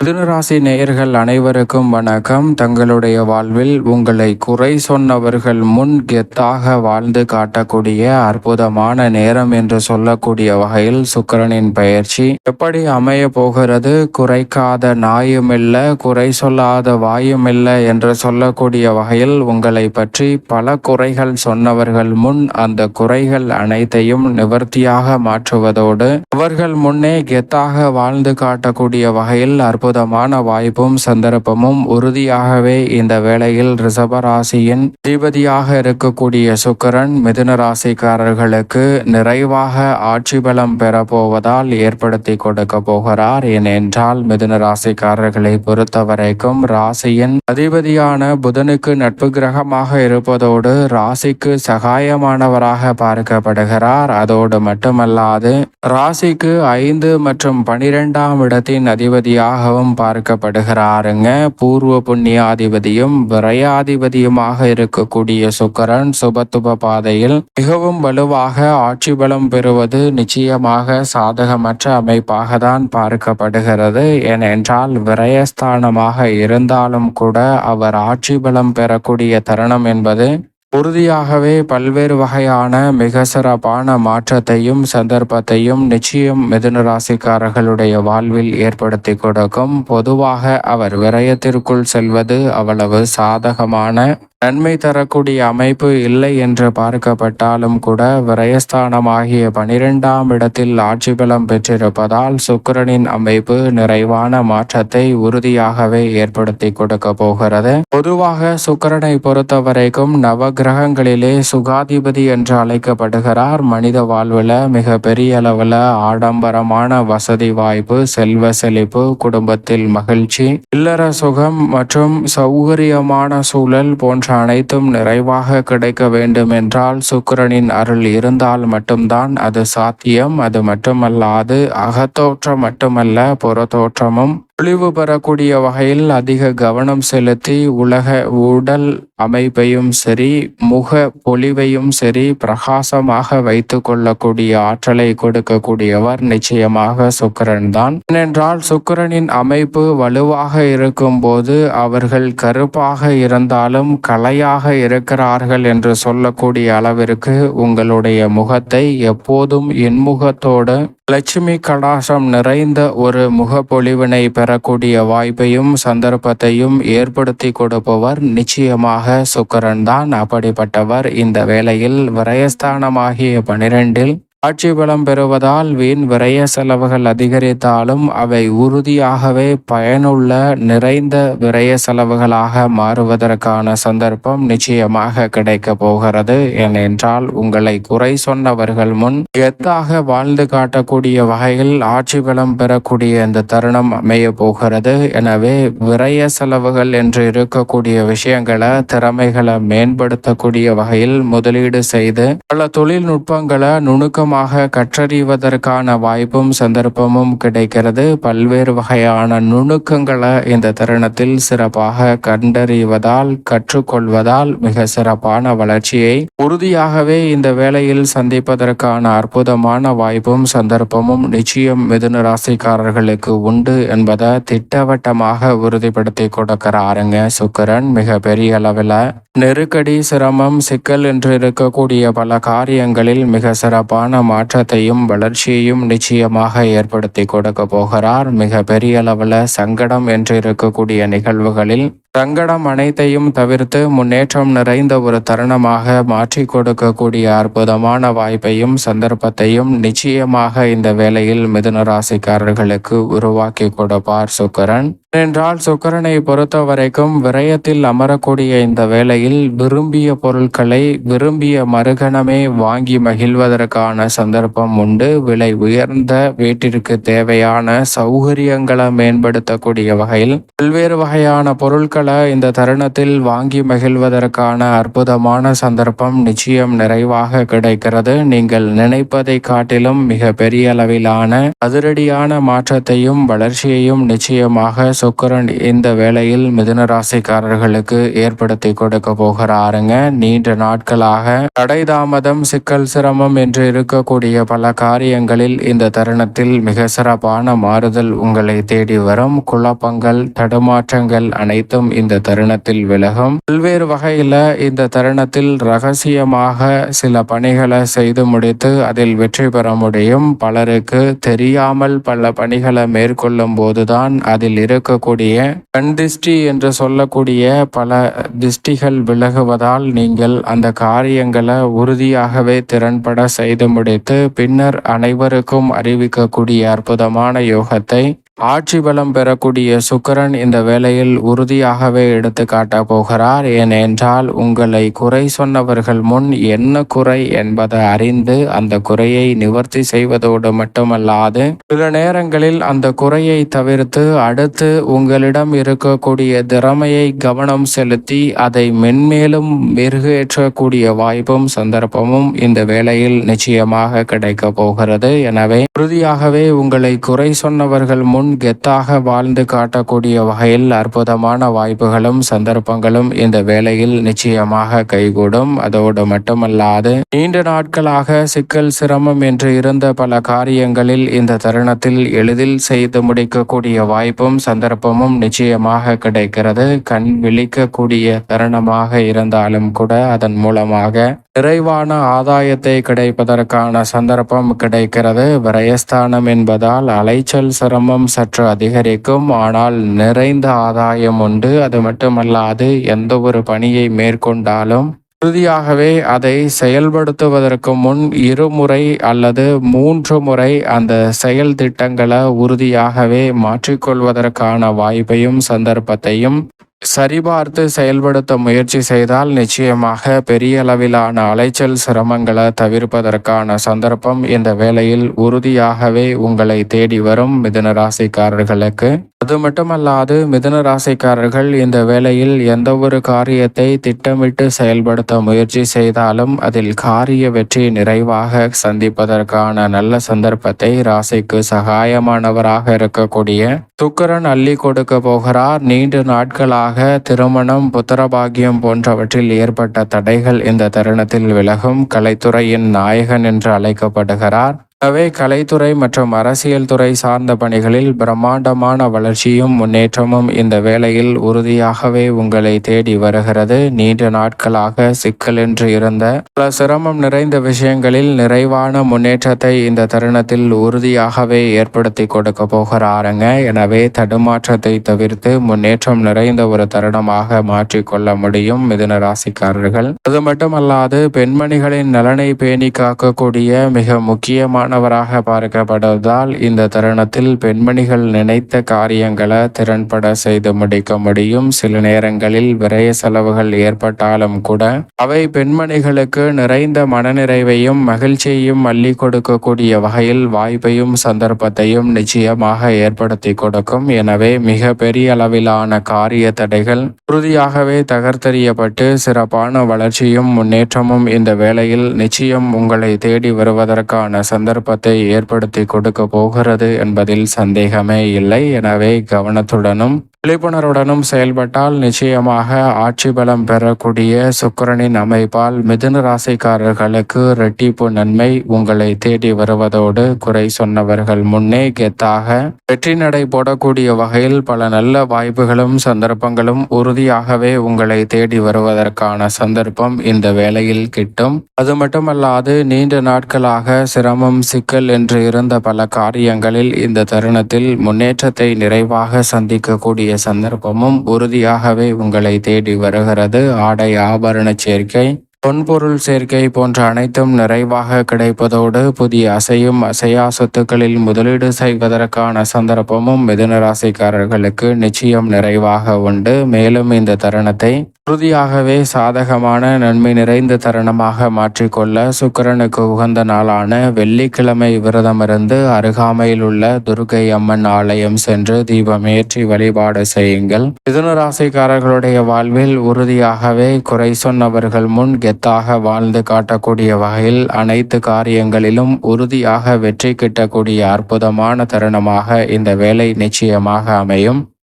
மிதுனராசி நேயர்கள் அனைவருக்கும் வணக்கம். தங்களுடைய வாழ்வில் உங்களை குறை சொன்னவர்கள் முன் கெத்தாக வாழ்ந்து காட்டக்கூடிய அற்புதமான நேரம் என்று சொல்லக்கூடிய வகையில் சுக்கிரனின் பயிற்சி. எப்படி அமைய போகிறது? குறைக்காத நாயுமில்ல குறை சொல்லாத வாயுமில்ல என்று சொல்லக்கூடிய வகையில் உங்களை பற்றி பல குறைகள் சொன்னவர்கள் முன் அந்த குறைகள் அனைத்தையும் நிவர்த்தியாக மாற்றுவதோடு அவர்கள் முன்னே கெத்தாக வாழ்ந்து காட்டக்கூடிய வகையில் அற்புத அற்புதமான வாய்ப்பும் சந்தர்ப்பமும் உறுதியாகவே இந்த வேளையில் ரிஷபராசியின் அதிபதியாக இருக்கக்கூடிய சுக்கிரன் மிதுன ராசிக்காரர்களுக்கு நிறைவாக ஆட்சி பலம் பெறப்போவதால் ஏற்படுத்தி கொடுக்க போகிறார். ஏனென்றால் மிதுன ராசிக்காரர்களை பொறுத்தவரைக்கும் ராசியின் அதிபதியான புதனுக்கு நட்பு கிரகமாக இருப்பதோடு ராசிக்கு சகாயமானவராக பார்க்கப்படுகிறார். அதோடு மட்டுமல்லாது ராசிக்கு ஐந்து மற்றும் பனிரெண்டாம் இடத்தின் அதிபதியாகவும் பார்க்கப்படுகிறாருங்க. பூர்வ புண்ணியாதிபதியும் விரையாதிபதியுமாக இருக்கக்கூடிய சுக்கரன் சுபத்துப பாதையில் மிகவும் வலுவாக ஆட்சி பலம் பெறுவது நிச்சயமாக சாதகமற்ற அமைப்பாக தான் பார்க்கப்படுகிறது. ஏனென்றால் விரயஸ்தானமாக இருந்தாலும் கூட அவர் ஆட்சி பலம் பெறக்கூடிய தருணம் என்பது உறுதியாகவே பல்வேறு வகையான மிக சிறப்பான மாற்றத்தையும் சந்தர்ப்பத்தையும் நிச்சயம் மிதுன ராசிக்காரர்களுடைய வாழ்வில் ஏற்படுத்தி கொடுக்கும். பொதுவாக அவர் விரயத்திற்குள் செல்வது அவ்வளவு சாதகமான நன்மை தரக்கூடிய அமைப்பு இல்லை என்று பார்க்கப்பட்டாலும் கூட விரயஸ்தானம் ஆகிய பனிரெண்டாம் இடத்தில் ஆட்சி பலம் பெற்றிருப்பதால் சுக்கிரனின் அமைப்பு நிறைவான மாற்றத்தை உறுதியாகவே ஏற்படுத்தி கொடுக்க போகிறது. பொதுவாக சுக்கிரனை பொறுத்தவரைக்கும் நவ கிரகங்களிலே சுகாதிபதி என்று அழைக்கப்படுகிறார். மனித வாழ்வில் மிக பெரிய அளவில் ஆடம்பரமான வசதி வாய்ப்பு செல்வ செழிப்பு குடும்பத்தில் மகிழ்ச்சி இல்லற சுகம் மற்றும் சௌகரியமான சூழல் போன்ற அனைத்தும் நிறைவாக கிடைக்க வேண்டும் என்றால் சுக்கிரனின் அருள் இருந்தால் மட்டும்தான் அது சாத்தியம். அது மட்டுமல்லாது அகத்தோற்றம் மட்டுமல்ல புறத்தோற்றமும் பொழிவு பெறக்கூடிய வகையில் அதிக கவனம் செலுத்தி உலக உடல் அமைப்பையும் சரி முக பொலிவையும் சரி பிரகாசமாக வைத்து கொள்ளக்கூடிய ஆற்றலை கொடுக்கக்கூடியவர் நிச்சயமாக சுக்கரன் தான். ஏனென்றால் சுக்கிரனின் அமைப்பு வலுவாக இருக்கும் போது அவர்கள் கருப்பாக இருந்தாலும் கலையாக இருக்கிறார்கள் என்று சொல்லக்கூடிய அளவிற்கு உங்களுடைய முகத்தை எப்போதும் இன்முகத்தோடு லட்சுமி கடாசம் நிறைந்த ஒரு முகப்பொழிவினை பெறக்கூடிய வாய்ப்பையும் சந்தர்ப்பத்தையும் ஏற்படுத்தி கொடுப்பவர் நிச்சயமாக சுக்கரன் தான் அப்படிப்பட்டவர் இந்த வேளையில் விரயஸ்தானமாகிய பனிரெண்டில் ஆட்சி பலம் பெறுவதால் வீண் விரய செலவுகள் அதிகரித்தாலும் அவை உறுதியாகவே பயனுள்ள நிறைந்த விரய செலவுகளாக மாறுவதற்கான சந்தர்ப்பம் நிச்சயமாக கிடைக்க போகிறது. ஏனென்றால் உங்களை குறை சொன்னவர்கள் முன் எத்தாக வாழ்ந்து காட்டக்கூடிய வகையில் ஆட்சி பலம் பெறக்கூடிய இந்த தருணம் அமைய போகிறது. எனவே விரய செலவுகள் என்று இருக்கக்கூடிய விஷயங்களை திறமைகளை மேம்படுத்தக்கூடிய வகையில் முதலீடு செய்து பல தொழில்நுட்பங்களை நுணுக்கம் அதிகமாக கற்றறிவதற்கான வாய்ப்பும் சந்தர்ப்பமும் கிடைக்கிறது. பல்வேறு வகையான நுணுக்கங்களை இந்த தருணத்தில் சிறப்பாக கண்டறிவதால் கற்றுக்கொள்வதால் மிக சிறப்பான வளர்ச்சியை உறுதியாகவே இந்த வேளையில் சந்திப்பதற்கான அற்புதமான வாய்ப்பும் சந்தர்ப்பமும் நிச்சயம் மிதுன ராசிக்காரர்களுக்கு உண்டு என்பதை திட்டவட்டமாக உறுதிப்படுத்தி கொடுக்கிறாருங்க சுக்கரன். மிக பெரிய அளவில் நெருக்கடி சிரமம் சிக்கல் என்று இருக்கக்கூடிய பல காரியங்களில் மிக சிறப்பான மாற்றத்தையும் வளர்ச்சியையும் நிச்சயமாக ஏற்படுத்தி கொடுக்க போகிறார். மிக பெரிய அளவில் சங்கடம் என்று இருக்கக்கூடிய நிகழ்வுகளில் சங்கடம் அனைத்தையும் தவிர்த்து முன்னேற்றம் நிறைந்த ஒரு தருணமாக மாற்றி கொடுக்கக்கூடிய அற்புதமான வாய்ப்பையும் சந்தர்ப்பத்தையும் நிச்சயமாக இந்த வேளையில் மிதுன ராசிக்காரர்களுக்கு உருவாக்கி கொடுப்பார் சுக்கரன். என்றால் சுக்கரனை பொறுத்த வரைக்கும் விரயத்தில் அமரக்கூடிய இந்த வேளையில் விரும்பிய பொருட்களை விரும்பிய மறுகணமே வாங்கி மகிழ்வதற்கான சந்தர்ப்பம் உண்டு. விலை உயர்ந்த வீட்டிற்கு தேவையான சௌகரியங்களை மேம்படுத்தக்கூடிய வகையில் பல்வேறு வகையான பொருட்கள் பொருட்களை இந்த தருணத்தில் வாங்கி மகிழ்வதற்கான அற்புதமான சந்தர்ப்பம் நிச்சயம் நிறைவாக கிடைக்கிறது. நீங்கள் நினைப்பதை காட்டிலும் மிக பெரிய அளவிலான அதிரடியான மாற்றத்தையும் வளர்ச்சியையும் நிச்சயமாக சுக்கரன் இந்த வேளையில் மிதுன ராசிக்காரர்களுக்கு ஏற்படுத்தி கொடுக்க போகிறாருங்க. நீண்ட நாட்களாக தடை தாமதம் சிக்கல் சிரமம் என்று இருக்கக்கூடிய பல காரியங்களில் இந்த தருணத்தில் மிக சிறப்பான மாறுதல் உங்களை தேடி வரும். குழப்பங்கள் தடுமாற்றங்கள் அனைத்தும் இந்த தருணத்தில் விலகும். பல்வேறு வகையில இந்த தருணத்தில் ரகசியமாக சில பணிகளை செய்து முடித்து அதில் வெற்றி பெற முடியும். பலருக்கு தெரியாமல் பல பணிகளை மேற்கொள்ளும் போதுதான் அதில் இருக்கக்கூடிய கண் திஷ்டி என்று சொல்லக்கூடிய பல திஷ்டிகள் விலகுவதால் நீங்கள் அந்த காரியங்களை உறுதியாகவே திறன்பட செய்து முடித்து பின்னர் அனைவருக்கும் அறிவிக்கக்கூடிய அற்புதமான யோகத்தை ஆட்சி பலம் பெறக்கூடிய சுக்கரன் இந்த வேலையில் உறுதியாகவே எடுத்து காட்ட போகிறார். ஏனென்றால் உங்களை குறை சொன்னவர்கள் முன் என்ன குறை என்பதை அறிந்து அந்த குறையை நிவர்த்தி செய்வதோடு மட்டுமல்லாது சில நேரங்களில் அந்த குறையை தவிர்த்து அடுத்து உங்களிடம் இருக்கக்கூடிய திறமையை கவனம் செலுத்தி அதை மென்மேலும் மெருகேற்றக்கூடிய வாய்ப்பும் சந்தர்ப்பமும் இந்த வேலையில் நிச்சயமாக கிடைக்க போகிறது. எனவே உறுதியாகவே உங்களை குறை சொன்னவர்கள் முன் கெத்தாக வாழ்ந்து காட்டக்கூடிய வகையில் அற்புதமான வாய்ப்புகளும் சந்தர்ப்பங்களும் இந்த வேலையில் நிச்சயமாக கைகூடும். அதோடு மட்டுமல்லாது நீண்ட நாட்களாக சிக்கல் சிரமம் என்று இருந்த பல காரியங்களில் இந்த தருணத்தில் எளிதில் செய்து முடிக்கக்கூடிய வாய்ப்பும் சந்தர்ப்பமும் நிச்சயமாக கிடைக்கிறது. கண் விழிக்கக்கூடிய தருணமாக இருந்தாலும் கூட அதன் மூலமாக நிறைவான ஆதாயத்தை கிடைப்பதற்கான சந்தர்ப்பம் கிடைக்கிறது. விரயஸ்தானம் என்பதால் அலைச்சல் சிரமம் சற்று அதிகரிக்கும் ஆனால் நிறைந்த ஆதாயம் உண்டு. அது மட்டுமல்லாது எந்த ஒரு பணியை மேற்கொண்டாலும் உறுதியாகவே அதை செயல்படுத்துவதற்கு முன் இருமுறை அல்லது மூன்று முறை அந்த செயல் திட்டங்களை உறுதியாகவே மாற்றிக்கொள்வதற்கான வாய்ப்பையும் சந்தர்ப்பத்தையும் சரிபார்த்து செயல்படுத்த முயற்சி செய்தால் நிச்சயமாக பெரிய அளவிலான அலைச்சல் சிரமங்களை தவிர்ப்பதற்கான சந்தர்ப்பம் இந்த வேளையில் உறுதியாகவே உங்களை தேடி வரும் மிதுன ராசிக்காரர்களுக்கு. அது மட்டுமல்லாது மிதுன ராசிக்காரர்கள் இந்த வேளையில் எந்த ஒரு காரியத்தை திட்டமிட்டு செயல்படுத்த முயற்சி செய்தாலும் அதில் காரிய வெற்றி நிறைவாக சந்திப்பதற்கான நல்ல சந்தர்ப்பத்தை ராசிக்கு சகாயமானவராக இருக்கக்கூடிய துக்கரன் அள்ளி கொடுக்க போகிறார். நீண்ட நாட்களாக திருமணம் புத்திரபாகியம் போன்றவற்றில் ஏற்பட்ட தடைகள் இந்த தருணத்தில் விலகும். கலைத்துறையின் நாயகன் என்று அழைக்கப்படுகிறார். எனவே கலைத்துறை மற்றும் அரசியல் துறை சார்ந்த பணிகளில் பிரம்மாண்டமான வளர்ச்சியும் முன்னேற்றமும் இந்த வேளையில் உறுதியாகவே உங்களை தேடி வருகிறது. நீண்ட நாட்களாக சிக்கலென்று இருந்த பல சிரமம் நிறைந்த விஷயங்களில் நிறைவான முன்னேற்றத்தை இந்த தருணத்தில் உறுதியாகவே ஏற்படுத்தி கொடுக்க போகிறாருங்க. எனவே தடுமாற்றத்தை தவிர்த்து முன்னேற்றம் நிறைந்த ஒரு தருணமாக மாற்றிக்கொள்ள முடியும் மிதுன ராசிக்காரர்கள். அது மட்டுமல்லாது பெண்மணிகளின் நலனை பேணி காக்கக்கூடிய மிக முக்கியமான மாணவராக பார்க்கப்படுவதால் இந்த தருணத்தில் பெண்மணிகள் நினைத்த காரியங்களை திறன்பட செய்து முடிக்க முடியும். சில நேரங்களில் விரய செலவுகள் ஏற்பட்டாலும் கூட அவை பெண்மணிகளுக்கு நிறைந்த மனநிறைவையும் மகிழ்ச்சியையும் அள்ளி கொடுக்கக்கூடிய வகையில் வாய்ப்பையும் சந்தர்ப்பத்தையும் நிச்சயமாக ஏற்படுத்தி கொடுக்கும். எனவே மிக பெரிய அளவிலான காரிய தடைகள் உறுதியாகவே தகர்த்தெறியப்பட்டு சிறப்பான வளர்ச்சியும் முன்னேற்றமும் இந்த வேளையில் நிச்சயம் உங்களை தேடி வருவதற்கான சந்தர்ப்பம் சந்தர்ப்பத்தை ஏற்படுத்தி கொடுக்க போகிறது என்பதில் சந்தேகமே இல்லை. எனவே கவனத்துடனும் விழிப்புணர்வுடனும் செயல்பட்டால் நிச்சயமாக ஆட்சி பலம் பெறக்கூடிய சுக்கரனின் அமைப்பால் மிதுன ராசிக்காரர்களுக்கு ரெட்டிப்பு நன்மை உங்களை தேடி வருவதோடு குறை சொன்னவர்கள் முன்னே கெத்தாக வெற்றி நடை போடக்கூடிய வகையில் பல நல்ல வாய்ப்புகளும் சந்தர்ப்பங்களும் உறுதியாகவே உங்களை தேடி வருவதற்கான சந்தர்ப்பம் இந்த வேளையில் கிட்டும். அது மட்டுமல்லாது நீண்ட நாட்களாக சிரமம் சிக்கல் என்று இருந்த பல காரியங்களில் இந்த தருணத்தில் முன்னேற்றத்தை நிறைவாக சந்திக்கக்கூடிய சந்தர்ப்பமும் உறுதியாகவே உங்களை தேடி வருகிறது. ஆடை ஆபரண சேர்க்கை பொன்பொருள் சேர்க்கை போன்ற அனைத்தும் நிறைவாக கிடைப்பதோடு புதிய அசையும் அசையா சொத்துக்களில் முதலீடு செய்வதற்கான சந்தர்ப்பமும் மிதுன ராசிக்காரர்களுக்கு நிச்சயம் நிறைவாக உண்டு. மேலும் இந்த தருணத்தை உறுதியாகவே சாதகமான நன்மை நிறைந்த தருணமாக மாற்றிக்கொள்ள சுக்கிரனுக்கு உகந்த நாளான வெள்ளிக்கிழமை விரதமிருந்து அருகாமையில் உள்ள துர்கை அம்மன் ஆலயம் சென்று தீபம் ஏற்றி வழிபாடு செய்யுங்கள். மிதுன ராசிக்காரர்களுடைய வாழ்வில் உறுதியாகவே குறை சொன்னவர்கள் முன் கெத்தாக வாழ்ந்து காட்டக்கூடிய வகையில் அனைத்து காரியங்களிலும் உறுதியாக வெற்றி கிட்டக்கூடிய அற்புதமான தருணமாக இந்த வேலை நிச்சயமாக அமையும்.